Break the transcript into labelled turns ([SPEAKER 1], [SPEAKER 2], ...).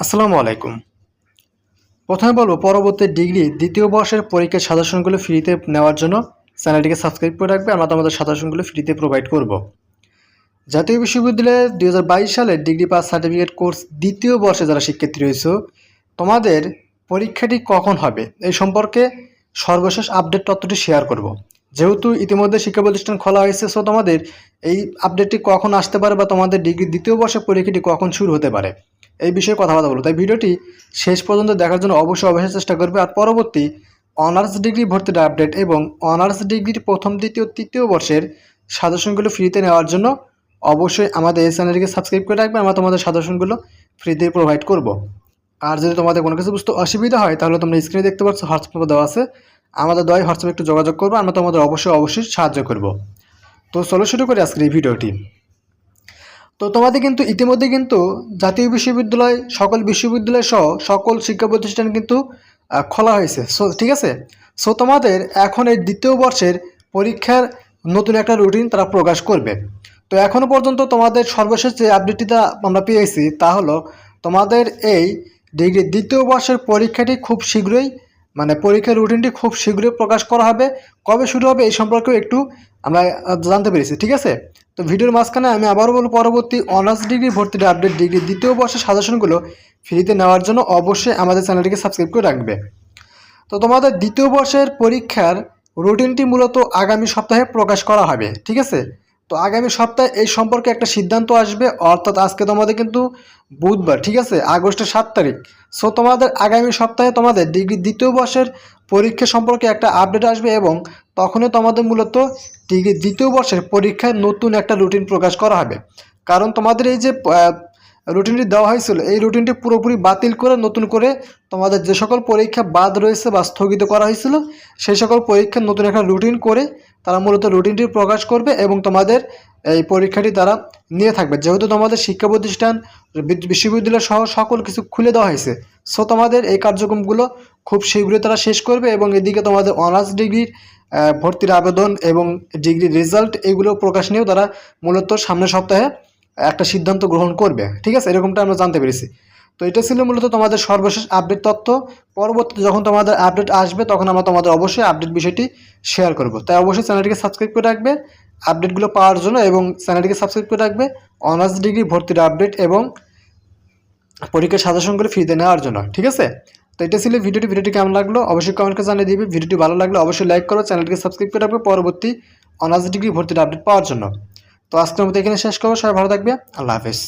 [SPEAKER 1] আসসালামু আলাইকুম। প্রথমে বলব, পরবর্তী ডিগ্রি দ্বিতীয় বর্ষের পরীক্ষার সাজেশনগুলো ফ্রিতে নেওয়ার জন্য চ্যানেলটিকে সাবস্ক্রাইব করে রাখবে, আমরা তোমাদের সাজেশনগুলো ফ্রিতে প্রোভাইড করব। জাতীয় বিশ্ববিদ্যালয়ে দু হাজার বাইশ সালের ডিগ্রি পাস সার্টিফিকেট কোর্স দ্বিতীয় বর্ষে যারা শিক্ষার্থী রয়েছে, তোমাদের পরীক্ষাটি কখন হবে? এই সম্পর্কে সর্বশেষ আপডেট তথ্যটি শেয়ার করব। যেহেতু ইতিমধ্যে শিক্ষা প্রতিষ্ঠান খোলা হয়েছে সো তোমাদের এই আপডেটটি কখন আসতে পারে বা তোমাদের ডিগ্রি দ্বিতীয় বর্ষের পরীক্ষাটি কখন শুরু হতে পারে? এই বিষয়ে কথাবার্তা বলব। তাই ভিডিওটি শেষ পর্যন্ত দেখার জন্য অবশ্যই অবশ্যই চেষ্টা করবে। আর পরবর্তী অনার্স ডিগ্রি ভর্তির আপডেট এবং অনার্স ডিগ্রির প্রথম, দ্বিতীয়, তৃতীয় বর্ষের সাজেশনগুলো ফ্রিতে নেওয়ার জন্য অবশ্যই আমাদের এই চ্যানেলটিকে সাবস্ক্রাইব করে রাখবে আমরা তোমাদের সাজেশনগুলো ফ্রিতে প্রোভাইড করব। আর যদি তোমাদের কোনো কিছু বুঝতে অসুবিধা হয়, তাহলে তোমরা স্ক্রিনে দেখতে পাচ্ছ হোয়াটসঅ্যাপ দেওয়া আছে। আমাদের দয় হোয়াটসঅ্যাপে একটু যোগাযোগ করব। আমরা তোমাদের অবশ্যই অবশ্যই সাহায্য করব। তো চলো শুরু করি আজকের এই ভিডিওটি। তো তোমাদের কিন্তু ইতিমধ্যে কিন্তু জাতীয় বিশ্ববিদ্যালয়, সকল বিশ্ববিদ্যালয় সহ সকল শিক্ষা প্রতিষ্ঠান কিন্তু খোলা হয়েছে। সো ঠিক আছে? সো তোমাদের এখন এই দ্বিতীয় বর্ষের পরীক্ষার নতুন একটা রুটিন তারা প্রকাশ করবে। তো এখনও পর্যন্ত তোমাদের সর্বশেষ যে আপডেটটিটা আমরা পেয়েছি তা হলো, তোমাদের এই ডিগ্রি দ্বিতীয় বর্ষের পরীক্ষাটি খুব শীঘ্রই মানে পরীক্ষার রুটিনটি খুব শীঘ্রই প্রকাশ করা হবে। কবে শুরু হবে এই সম্পর্কেও একটু আমরা জানতে পেরেছি, ঠিক আছে? তো ভিডিওর মাঝখানে আমি আবারও বলব, পরবর্তী অনার্স ডিগ্রি ভর্তির আপডেট ডিগ্রি দ্বিতীয় বর্ষের সাজেশনগুলো ফ্রিতে নেওয়ার জন্য অবশ্যই আমাদের চ্যানেলটিকে সাবস্ক্রাইব করে রাখবে। তো তোমাদের দ্বিতীয় বর্ষের পরীক্ষার রুটিনটি মূলত আগামী সপ্তাহে প্রকাশ করা হবে, ঠিক আছে? তো আগামী সপ্তাহে এই সম্পর্কে একটা সিদ্ধান্ত আসবে, অর্থাৎ আজকে তোমাদের কিন্তু বুধবার, ঠিক আছে? আগস্টের সাত তারিখ। সো তোমাদের আগামী সপ্তাহে তোমাদের ডিগ্রি দ্বিতীয় বর্ষের পরীক্ষা সম্পর্কে একটা আপডেট আসবে এবং তখনই তোমাদের মূলত ডিগ্রি দ্বিতীয় বর্ষের পরীক্ষায় নতুন একটা রুটিন প্রকাশ করা হবে। কারণ তোমাদের এই যে রুটিনটি দেওয়া হয়েছিল। এই রুটিনটি পুরোপুরি বাতিল করে নতুন করে তোমাদের যে সকল পরীক্ষা বাদ রয়েছে বা স্থগিত করা হয়েছিল, সেই সকল পরীক্ষার নতুন একটা রুটিন করে তারা মূলত রুটিনটি প্রকাশ করবে এবং তোমাদের এই পরীক্ষাটি তারা নিয়ে থাকবে। যেহেতু তোমাদের শিক্ষা প্রতিষ্ঠান বিশ্ববিদ্যালয় সহ সকল কিছু খুলে দেওয়া হয়েছে সো তোমাদের এই কার্যক্রমগুলো খুব শীঘ্রই তারা শেষ করবে এবং এদিকে তোমাদের অনার্স ডিগ্রির ভর্তির আবেদন এবং ডিগ্রির রেজাল্ট এগুলো প্রকাশ নিয়েও তারা মূলত সামনের সপ্তাহে একটা সিদ্ধান্ত গ্রহণ করবে, ঠিক আছে? এরকমটা আমরা জানতে পেরেছি। তো এটা ছিল মূলত তোমাদের সর্বশেষ আপডেট তথ্য পরবর্তীতে যখন তোমাদের আপডেট আসবে, তখন আমরা তোমাদের অবশ্যই আপডেট বিষয়টি শেয়ার করব। তাই অবশ্যই চ্যানেলটিকে সাবস্ক্রাইব করে রাখবে আপডেটগুলো পাওয়ার জন্য এবং চ্যানেলটিকে সাবস্ক্রাইব করে রাখবে অনার্স ডিগ্রি ভর্তির আপডেট এবং পরীক্ষার সাজেশনগুলো ফ্রিতে নেওয়ার জন্য, ঠিক আছে? তো এটা ছিল ভিডিওটি। ভিডিওটি কেমন লাগল? অবশ্যই কমেন্টকে জানিয়ে দিবে। ভিডিওটি ভালো লাগলে অবশ্যই লাইক করো, চ্যানেলটিকে সাবস্ক্রাইব করে রাখবে পরবর্তী অনার্স ডিগ্রি ভর্তির আপডেট পাওয়ার জন্য। তো আজকের মতো এখানে শেষ করব। সবাই ভালো থাকবে। আল্লাহ হাফেজ।